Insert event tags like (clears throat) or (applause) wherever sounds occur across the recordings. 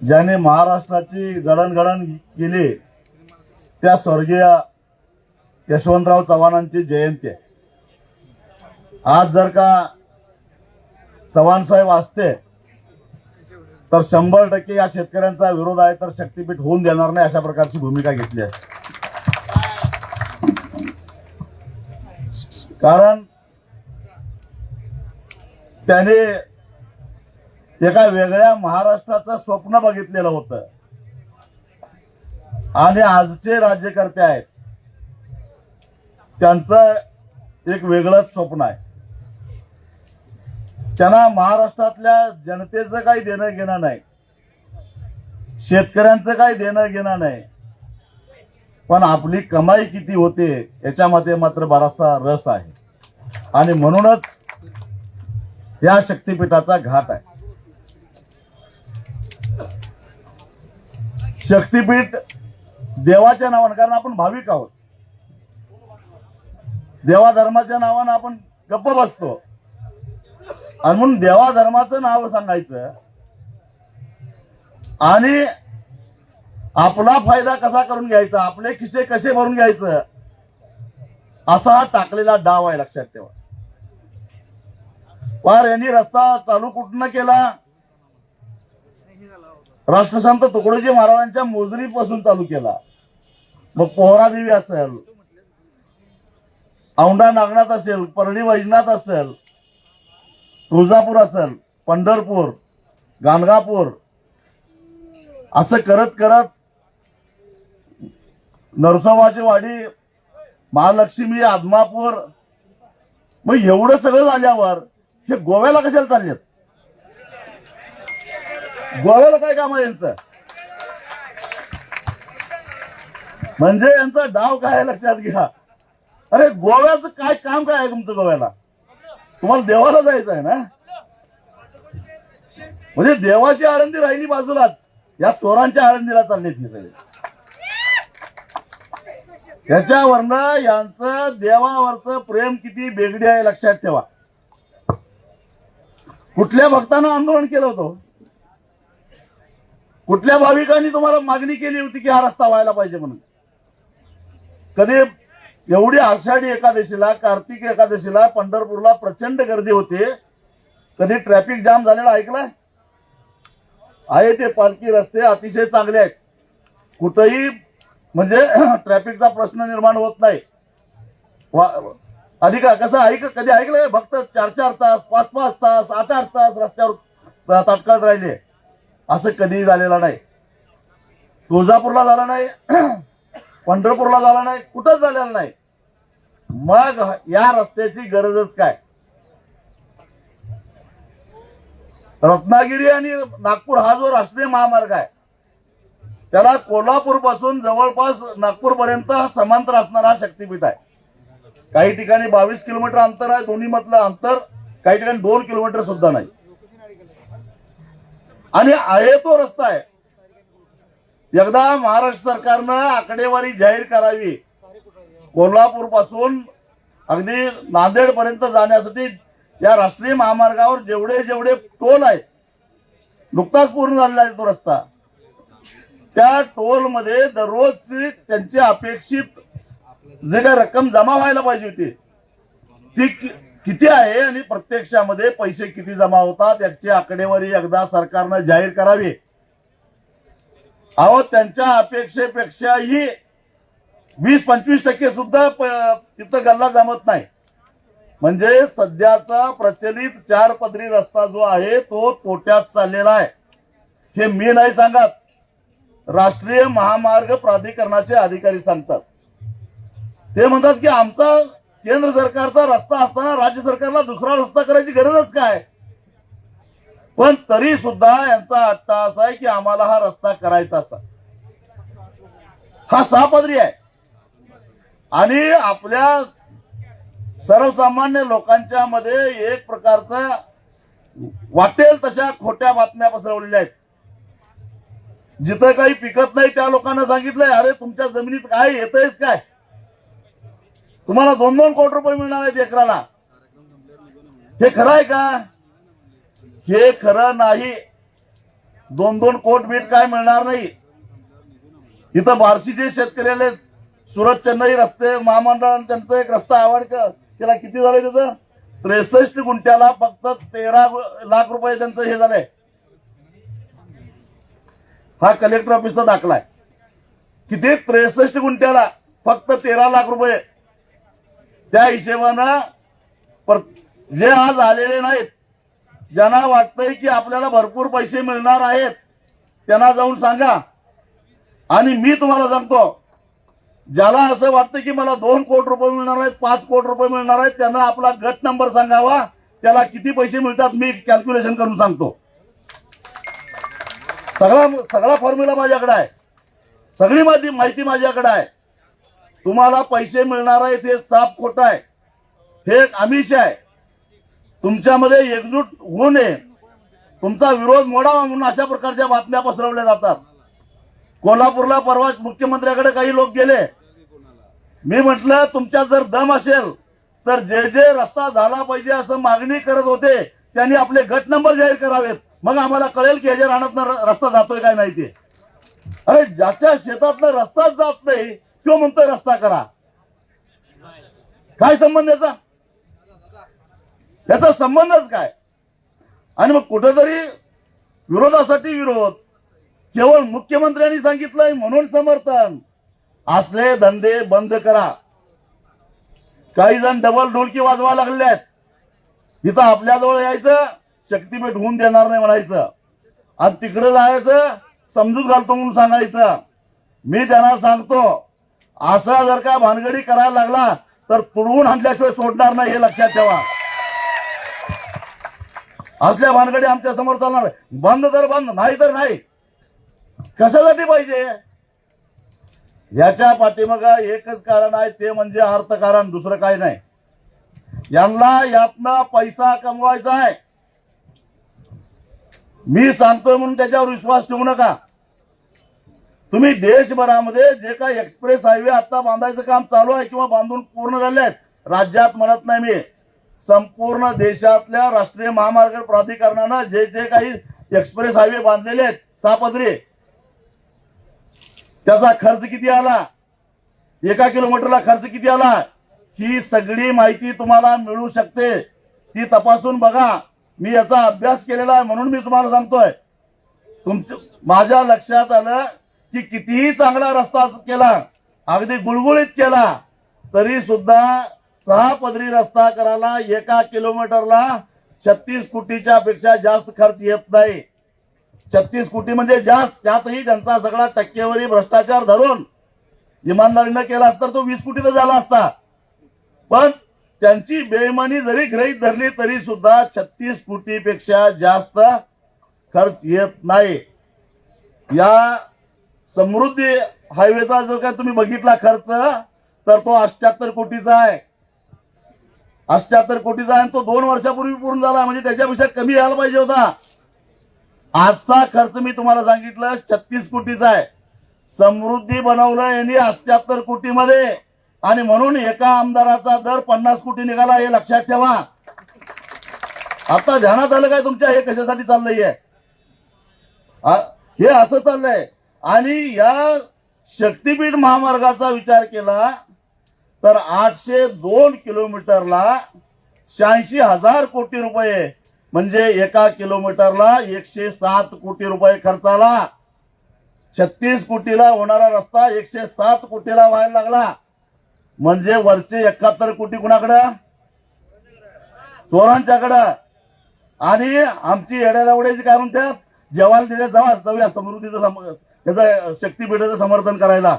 ज्याने महाराष्ट्राची जडणघडण केली त्या स्वर्गीय यशवंतराव चव्हाणांची जयंती आहे. आज जर का चव्हाण साहेब असते तर शंभर टक्के या शेतकऱ्यांचा विरोध आहे तर शक्तीपीठ होऊन देणार नाही अशा प्रकारची भूमिका घेतली आहे. कारण त्याने एका वेगळ्या महाराष्ट्राचं स्वप्न बघितलेलं होतं. आणि आजचे राज्यकर्ते आहेत. त्यांचं एक वेगळंच स्वप्न आहे. त्यांना महाराष्ट्रातल्या जनतेचं काही देणं घेणं नाही. शेतकऱ्यांचं काही देणं घेणं नाही. पण आपली कमाई किती होते याच्यामध्ये मात्र बराचसा रस आहे. आणि म्हणूनच या शक्तीपीठाचा घाट आहे. शक्तीपीठ देवाच्या नावानं कारण आपण भाविक आहोत. देवा धर्माच्या नावानं आपण गप्प बसतो. आणि म्हणून देवा धर्माचं नाव सांगायचं आणि आपला फायदा कसा करून घ्यायचा आपले खिसे कसे भरून घ्यायचं असा टाकलेला डाव आहे लक्षात ठेवा. पार यांनी रस्ता चालू कुठनं केला? राष्ट्रसंत तुकडोजी महाराजांच्या मोजरीपासून चालू केला. मग पोहरादेवी असेल औंढा नागनाथ असेल परळी वैजनाथ असेल तुळजापूर असेल पंढरपूर गाणगापूर असं करत करत नरसोबाची वाडी महालक्ष्मी आदमापूर मग एवढं सगळं झाल्यावर हे गोव्याला कशाला चाललेत? गोव्याला काय काम आहे यांचं? म्हणजे यांचा डाव काय आहे लक्षात घ्या. अरे गोव्याचं काय काम काय आहे तुमचं गोव्याला? तुम्हाला देवाला जायचं आहे ना? म्हणजे देवाची आळंदी राहिली बाजूलाच. या चोरांच्या आळंदीला चाललेत सगळे सगळी. त्याच्यावरनं यांचं देवावरचं प्रेम किती बेगडी आहे लक्षात ठेवा. कुठल्या भक्तानं आंदोलन केलं होतं? कुठल्या भाविकांनी तुम्हाला मागणी केली होती की हा रस्ता व्हायला पाहिजे म्हणून? कधी एवढी आषाढी एकादशीला कार्तिक एकादशीला पंढरपूरला प्रचंड गर्दी होते. कधी ट्रॅफिक जाम झालेला ऐकलाय? आहे ते पालखी रस्ते अतिशय चांगले आहेत. कुठंही म्हणजे (clears throat) ट्रॅफिकचा प्रश्न निर्माण होत नाही. अधिकार अधिक कसं ऐक कधी ऐकलंय फक्त चार चार तास पाच पाच तास आठ आठ तास रस्त्यावर तात्काळ राहिले. असं कधीही झालेलं नाही. तुळजापूरला झालं नाही (clears throat) पंढरपूरला झालं नाही कुठंच झालेलं नाही. मग या रस्त्याची गरजच काय? रत्नागिरी आणि नागपूर हा जो राष्ट्रीय महामार्ग आहे त्याला कोल्हापूरपासून जवळपास नागपूरपर्यंत समांतर असणारा शक्तीपीठ आहे. काही ठिकाणी बावीस किलोमीटर अंतर आहे दोन्ही मधलं अंतर काही ठिकाणी दोन किलोमीटर सुद्धा नाही. आणि आहे तो रस्ता आहे. एकदा महाराष्ट्र सरकारनं आकडेवारी जाहीर करावी. कोल्हापूरपासून अगदी नांदेड पर्यंत जाण्यासाठी या राष्ट्रीय महामार्गावर जेवढे जेवढे टोल आहेत नुकताच पूर्ण झालेला आहे तो रस्ता. त्या टोलमध्ये त्यांची अपेक्षित जे काय रक्कम जमा व्हायला पाहिजे होती ती किती आहे आणि प्रत्यक्षामध्ये पैसे किती जमा होतात याची आकडेवारी एकदा सरकारनं जाहीर करावी. अहो त्यांच्या अपेक्षेपेक्षाही वीस पंचवीस टक्के सुद्धा तिथं गल्ला जमत नाही. म्हणजे सध्याचा प्रचलित चार पदरी रस्ता जो आहे तो तोट्यात चाललेला आहे. हे मी नाही सांगत. राष्ट्रीय महामार्ग प्राधिकरणाचे अधिकारी सांगतात. ते म्हणतात की आमचा केंद्र सरकारचा रस्ता असताना राज्य सरकारला दुसरा रस्ता करायची गरजच काय? पण तरी सुद्धा यांचा अट्टा असा आहे की आम्हाला हा रस्ता करायचा असा हा सहापदरी आहे. आणि आपल्या सर्वसामान्य लोकांच्या मध्ये एक प्रकारचा वाटेल तशा खोट्या बातम्या पसरवलेल्या आहेत. जिथं काही पिकत नाही त्या लोकांना सांगितलंय अरे तुमच्या जमिनीत काय येतंयच काय? तुम्हाला दोन दोन कोटी रुपये मिळणार आहेत एकराला. हे खरं आहे का? हे खरं नाही. दोन दोन कोट बीट काय मिळणार नाही? इथं बार्शीचे शेतकरी आले सुरत चेन्नई रस्ते महामंडळ त्यांचं एक रस्ता आवड त्याला किती झालं त्याचं? त्रेसष्ट गुंठ्याला फक्त तेरा लाख रुपये त्यांचं हे झालंय. हा कलेक्टर ऑफिसचा दाखला आहे. किती? त्रेसष्ट गुंठ्याला फक्त तेरा लाख रुपये. त्या हिशेबानं जे आज आलेले नाहीत ज्यांना वाटतंय की आपल्याला भरपूर पैसे मिळणार आहेत त्यांना जाऊन सांगा. आणि मी तुम्हाला सांगतो ज्याला असं वाटतं की मला दोन कोटी रुपये मिळणार आहेत पाच कोटी रुपये मिळणार आहेत त्यांना आपला गट नंबर सांगावा त्याला किती पैसे मिळतात मी कॅल्क्युलेशन करून सांगतो. सगळा सगळा फॉर्म्युला माझ्याकडे आहे. सगळी माझी माहिती माझ्याकडे आहे. तुम्हाला पैसे मिळणार आहेत हे साफ खोट आहे. हे एक आमिष आहे. तुमच्यामध्ये एकजूट होऊ नये. तुमचा विरोध मोडावा म्हणून अशा प्रकारच्या बातम्या पसरवल्या जातात. कोल्हापूरला परवा मुख्यमंत्र्याकडे काही लोक गेले. मी म्हटलं तुमच्या जर दम असेल तर जे जे रस्ता झाला पाहिजे असं मागणी करत होते त्यांनी आपले गट नंबर जाहीर करावेत. मग आम्हाला कळेल की ह्याच्या राहण्यात रस्ता जातोय काय नाही ते. अरे ज्याच्या शेतातनं रस्ताच जात नाही तो म्हणतोय रस्ता करा. काय संबंध याचा? याचा संबंधच काय? आणि मग कुठेतरी विरोधासाठी विरोध. केवळ मुख्यमंत्र्यांनी सांगितलंय म्हणून समर्थन. असले धंदे बंद करा. काही जण डबल ढोलकी वाजवा लागले आहेत इथं आपल्याजवळ यायचं शक्तीपीठ होऊन देणार नाही म्हणायचं. आणि तिकडे जायचं समजूत घालतो म्हणून सांगायचं. मी त्यांना सांगतो असा जर का भानगडी करायला लागला तर तुडवून आणल्याशिवाय सोडणार नाही हे लक्षात ठेवा. असल्या भानगडी आमच्यासमोर चालणार बंद तर बंद नाही तर नाही. कशासाठी पाहिजे? याच्या पाठीमाग एकच कारण आहे ते म्हणजे अर्थकारण दुसरं काही नाही. यांना यातनं पैसा कमवायचा आहे. मी सांगतोय म्हणून त्याच्यावर विश्वास ठेवू नका. तुम्ही देशभरामध्ये जे काही एक्सप्रेस हायवे आता बांधायचं काम चालू आहे किंवा बांधून पूर्ण झाले आहेत राज्यात म्हणत नाही मी. संपूर्ण देशातल्या राष्ट्रीय महामार्ग प्राधिकरणानं जे जे काही एक्सप्रेस हायवे बांधलेले आहेत सापदरी त्याचा खर्च किती आला? एका किलोमीटरला खर्च किती आला? ही सगळी माहिती तुम्हाला मिळू शकते. ती तपासून बघा. मी याचा अभ्यास केलेला आहे म्हणून मी तुम्हाला सांगतोय. तुमचं माझ्या लक्षात आलं की कितीही चांगला रस्ता केला अगदी गुळगुळीत केला तरी सुद्धा सहा पदरी रस्ता करायला एका किलोमीटरला छत्तीस कोटीच्या पेक्षा जास्त खर्च येत नाही. छत्तीस कोटी म्हणजे जास्त त्यातही त्यांचा सगळा टक्केवारी भ्रष्टाचार धरून इमानदारीनं केला असता तो वीस कोटीचा झाला असता. पण त्यांची बेईमानी जरी गृहीत धरली तरी सुद्धा छत्तीस कोटीपेक्षा जास्त खर्च येत नाही. या समृद्धी हायवेचा जो काय तुम्ही बघितला खर्च तर तो अष्ट्याहत्तर कोटीचा आहे. अष्ट्याहत्तर कोटीचा आहे आणि तो दोन वर्षापूर्वी पूर्ण झाला म्हणजे त्याच्यापेक्षा कमी यायला पाहिजे होता. आजचा खर्च मी तुम्हाला सांगितलं छत्तीस कोटीचा आहे. समृद्धी बनवलं यांनी अष्ट्याहत्तर कोटीमध्ये. आणि म्हणून एका आमदाराचा दर पन्नास कोटी निघाला हे लक्षात ठेवा. आता ध्यानात आलं काय तुमच्या? हे कशासाठी चाललंय हे असं चाललंय. आणि या शक्तीपीठ महामार्गाचा विचार केला तर आठशे दोन किलोमीटरला शहाऐंशी हजार कोटी रुपये म्हणजे एका किलोमीटरला एकशे सात कोटी रुपये खर्चाला छत्तीस कोटीला होणारा रस्ता एकशे सात कोटीला व्हायला लागला. म्हणजे वरचे एकाहत्तर कोटी कुणाकडं? चोरांच्याकडं. आणि आमची येड्यालावड्याची काय म्हणतात जेवायला तिथे जवळ जाऊया समृद्धीचं त्याचं शक्तीपीठाचं समर्थन करायला.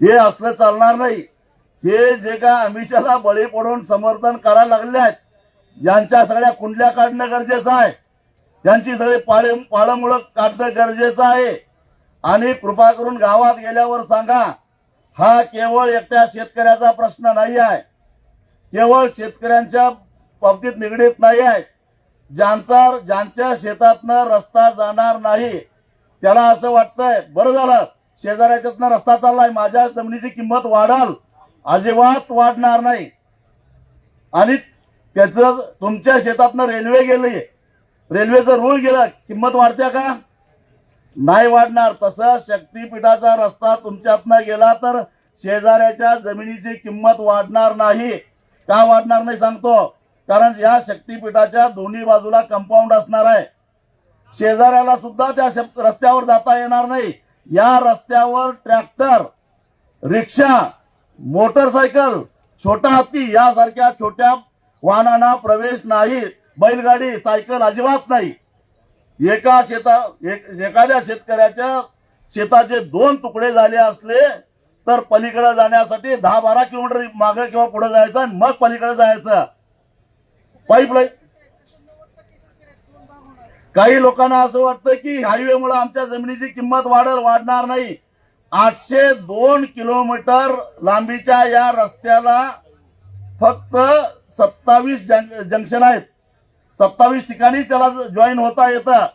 हे असलं चालणार नाही. हे जे काय अमिषाला बळी पडून समर्थन करायला लागले आहेत यांच्या सगळ्या कुंडल्या काढणं गरजेचं आहे. त्यांची सगळी पाळे पाळमुळं काढणं गरजेचं आहे. आणि कृपा करून गावात गेल्यावर सांगा हा केवळ एकट्या शेतकऱ्याचा प्रश्न नाही आहे. केवळ शेतकऱ्यांच्या बाबतीत निगडीत नाही आहे. ज्यांचा ज्यांच्या शेतातनं रस्ता जाणार नाही त्याला असं वाटतंय बरं झालं शेजाऱ्याच्यातनं रस्ता चाललाय माझ्या जमिनीची किंमत वाढाल अजिबात वाढणार नाही. आणि त्याचं तुमच्या शेतातनं रेल्वे गेली रेल्वेचं रूळ गेलं किंमत वाढत्या का? नाही वाढणार. तसं शक्तीपीठाचा रस्ता तुमच्यातनं गेला तर शेजाऱ्याच्या जमिनीची किंमत वाढणार नाही. का वाढणार नाही सांगतो? कारण या शक्तीपीठाच्या दोन्ही बाजूला कंपाऊंड असणार आहे. शेजाऱ्याला सुद्धा त्या रस्त्यावर जाता येणार नाही. या रस्त्यावर ट्रॅक्टर रिक्षा मोटरसायकल छोटा हत्ती यासारख्या छोट्या वाहनांना प्रवेश नाही. बैलगाडी सायकल अजिबात नाही. एका शेता एखाद्या शेतकऱ्याच्या शेताचे दोन तुकडे झाले असले तर पलीकडे जाण्यासाठी दहा बारा किलोमीटर मागे किंवा पुढे जायचं आणि मग पलीकडे जायचं. पाईपलाईन काही लोकांना असं वाटतं की हायवेमुळे आमच्या जमिनीची किंमत वाढल वाढणार नाही. आठशे दोन किलोमीटर लांबीच्या या रस्त्याला फक्त सत्तावीस जंक्शन आहेत. सत्तावीस ठिकाणी त्याला जॉईन होता येतं.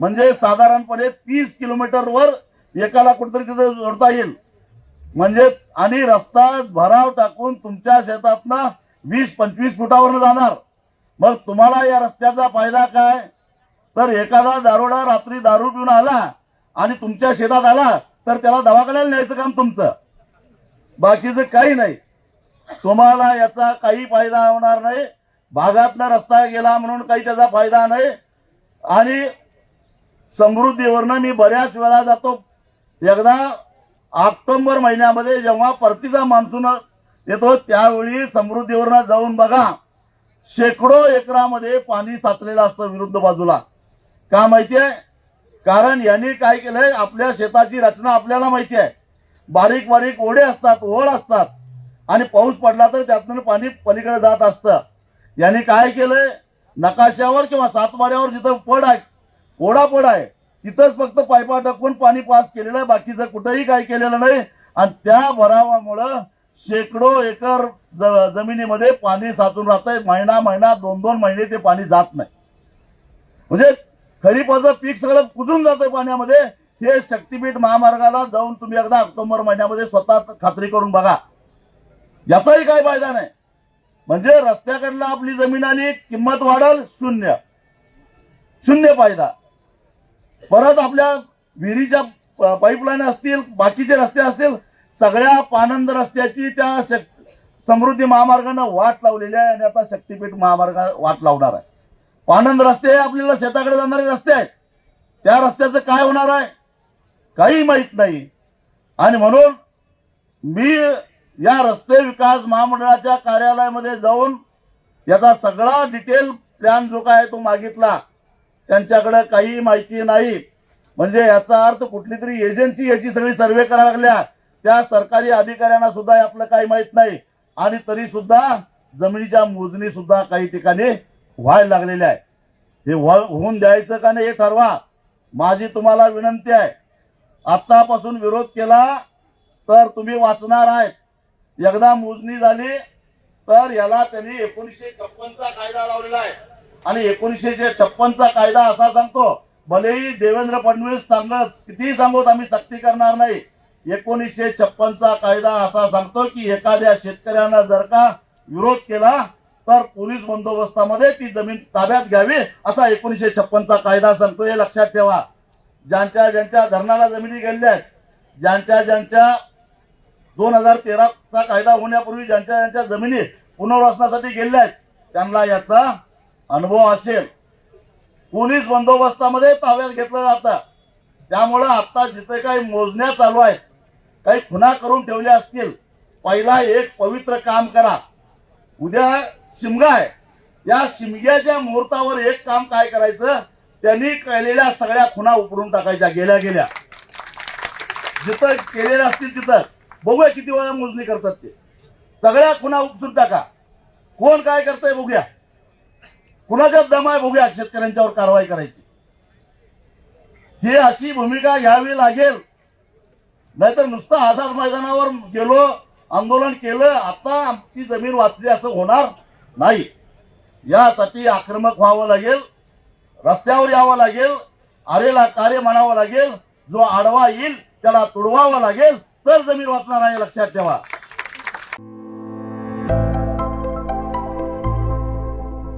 म्हणजे साधारणपणे तीस किलोमीटरवर एकाला कुठेतरी तिथे जोडता येईल. म्हणजे आणि रस्ता भराव टाकून तुमच्या शेतातनं वीस पंचवीस फुटावरनं जाणार. मग तुम्हाला या रस्त्याचा फायदा काय? तर एखादा दारोडा रात्री दारू पिऊन आला आणि तुमच्या शेतात आला तर त्याला दवाखान्याला न्यायचं काम तुमचं. बाकीचं काही नाही. तुम्हाला याचा काही फायदा होणार नाही. भागातनं रस्ता गेला म्हणून काही त्याचा फायदा नाही. आणि समृद्धीवरनं मी बऱ्याच वेळा जातो. एकदा ऑक्टोंबर महिन्यामध्ये जेव्हा परतीचा मान्सून येतो त्यावेळी समृद्धीवरनं जाऊन बघा. शेकडो एकरामध्ये पाणी साचलेलं असतं विरुद्ध बाजूला. का माहितीये? कारण यांनी काय केलंय? आपल्या शेताची रचना आपल्याला माहिती आहे बारीक बारीक ओढे असतात ओढ असतात. आणि पाऊस पडला तर त्यातनं पाणी पलीकडे जात असतं. यांनी काय केलंय? नकाशावर किंवा सातमाऱ्यावर जिथं पड आहे ओढा पड आहे तिथंच फक्त पायपा टाकून पाणी पास केलेलं आहे. बाकीचं कुठंही काय केलेलं नाही. आणि त्या भरावामुळं शेकडो एकर ज- जमिनीमध्ये पाणी साचून राहतंय. महिना महिना दोन दोन महिने ते पाणी जात नाही. म्हणजे खरीपाचं पीक सगळं कुजून जातं पाण्यामध्ये. हे शक्तीपीठ महामार्गाला जाऊन तुम्ही एकदा ऑक्टोबर महिन्यामध्ये स्वतः खात्री करून बघा. याचाही काय फायदा नाही. म्हणजे रस्त्याकडला आपली जमीन आली किंमत वाढल शून्य. शून्य फायदा. परत आपल्या विहिरीच्या पाईपलाईन असतील बाकीचे रस्ते असतील सगळ्या पानंद रस्त्याची त्या शक- समृद्धी महामार्गानं वाट लावलेली आहे आणि आता शक्तीपीठ महामार्ग वाट लावणार आहे. पानंद रस्ते हे आपल्याला शेताकडे जाणारे रस्ते आहेत. त्या रस्त्याचं काय होणार आहे? काही माहीत नाही. आणि म्हणून मी या रस्ते विकास महामंडळाच्या कार्यालयामध्ये जाऊन याचा सगळा डिटेल प्लॅन जो काय तो मागितला. त्यांच्याकडे काही माहिती नाही. म्हणजे याचा अर्थ कुठली तरी एजन्सी याची सगळी सर्वे करायला लागल्या. त्या सरकारी अधिकाऱ्यांना सुद्धा यातलं काही माहीत नाही. आणि तरी सुद्धा जमिनीच्या मोजणी सुद्धा काही ठिकाणी व्हायला लागलेले आहे. हे होऊन द्यायचं का नाही हे ठरवा. माझी तुम्हाला विनंती आहे. आत्तापासून विरोध केला तर तुम्ही वाचणार आहेत. एकदा मोजणी झाली तर याला त्यांनी एकोणीसशे छप्पनचा कायदा लावलेला आहे. आणि एकोणीसशे छप्पनचा कायदा असा सांगतो भलेही देवेंद्र फडणवीस सांगत कितीही सांगत आम्ही सक्ती करणार नाही. एकोणीसशे छप्पनचा कायदा असा सांगतो की एखाद्या शेतकऱ्यांना जर का विरोध केला तर पोलीस बंदोबस्तामध्ये ती जमीन ताब्यात घ्यावी असा एकोणीसशे छप्पनचा कायदा सांगतो हे लक्षात ठेवा. ज्यांच्या ज्यांच्या धरणाला जमिनी गेलेल्या आहेत ज्यांच्या ज्यांच्या दोन हजार तेराचा कायदा होण्यापूर्वी ज्यांच्या ज्यांच्या जमिनी पुनर्वसनासाठी गेलेल्या आहेत त्यांना याचा अनुभव असेल. पोलीस बंदोबस्तामध्ये ताब्यात घेतलं जातं. त्यामुळं आता जिथे काही मोजण्या चालू आहेत काही खुना करून ठेवल्या असतील पहिला एक पवित्र काम करा. उद्या शिमगा आहे. या शिमग्याच्या मुहूर्तावर एक काम काय करायचं? त्यांनी केलेल्या सगळ्या खुना उपडून टाकायच्या गेल्या गेल्या. जिथं केलेल्या असतील तिथं. बघूया किती वेळा मोजणी करतात ते. सगळ्या खुना उपसून टाका. कोण काय करतंय बघूया. कुणाच्या दम आहे बघूया शेतकऱ्यांच्यावर कारवाई करायची. ही अशी भूमिका घ्यावी लागेल. नाहीतर नुसतं आझाद मैदानावर गेलो आंदोलन केलं आता आमची जमीन वाचली असं होणार. नाही. यासाठी आक्रमक व्हावं लागेल रस्त्यावर यावं लागेल आरेला कार्य म्हणावं लागेल जो आडवा येईल त्याला तुडवावं लागेल तर जमीन वाचणार आहे लक्षात ठेवा.